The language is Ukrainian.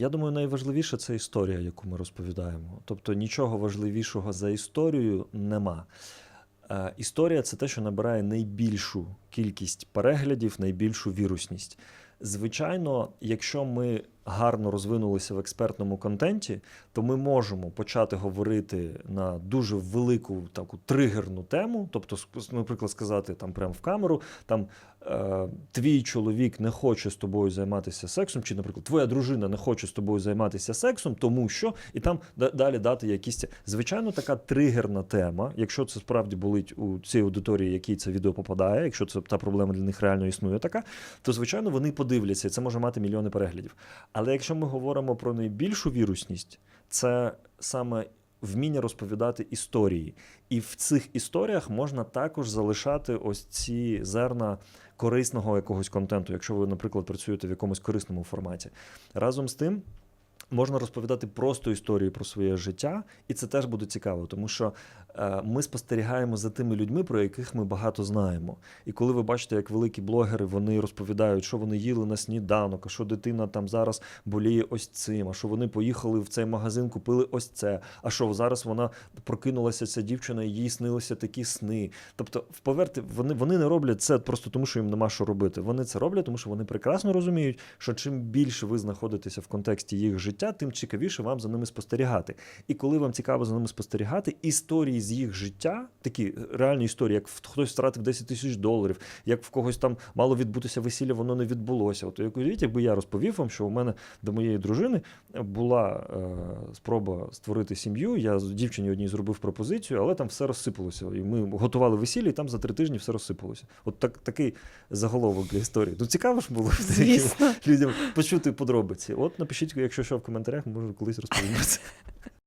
Я думаю, найважливіше це історія, яку ми розповідаємо. Тобто нічого важливішого за історію нема. Е, Історія це те, що набирає найбільшу кількість переглядів, найбільшу вірусність. Звичайно, якщо ми гарно розвинулися в експертному контенті, то ми можемо почати говорити на дуже велику таку тригерну тему, тобто, наприклад, сказати там прямо в камеру, там е, твій чоловік не хоче з тобою займатися сексом, чи, наприклад, твоя дружина не хоче з тобою займатися сексом, тому що, і там далі дати якісь. Звичайно, така тригерна тема, якщо це справді болить у цій аудиторії, якій це відео попадає, якщо це та проблема для них реально існує така, то звичайно вони подивляться, і це може мати мільйони переглядів. Але якщо ми говоримо про найбільшу вірусність, це саме вміння розповідати історії. І в цих історіях можна також залишати ось ці зерна корисного якогось контенту, якщо ви, наприклад, працюєте в якомусь корисному форматі. Разом з тим. Можна розповідати просто історії про своє життя, і це теж буде цікаво, тому що ми спостерігаємо за тими людьми, про яких ми багато знаємо. І коли ви бачите, як великі блогери вони розповідають, що вони їли на сніданок, а що дитина там зараз боліє ось цим, а що вони поїхали в цей магазин, купили ось це, а що зараз вона прокинулася, ця дівчина, і їй снилися такі сни. Тобто, поверте, вони, вони не роблять це просто тому, що їм нема що робити. Вони це роблять, тому що вони прекрасно розуміють, що чим більше ви знаходитеся в контексті їх життя, тим цікавіше вам за ними спостерігати. І коли вам цікаво за ними спостерігати, історії з їх життя, такі реальні історії, як хтось втратив 10 тисяч доларів, як в когось там мало відбутися весілля, воно не відбулося. От як уявіть, якби я розповів вам, що у мене до моєї дружини була е, спроба створити сім'ю. Я з дівчині одній зробив пропозицію, але там все розсипалося. І ми готували весілля, і там за три тижні все розсипалося. От так, такий заголовок для історії. Ну цікаво ж було Звісно. людям почути подробиці. От напишіть, якщо що в коментарях, може колись це.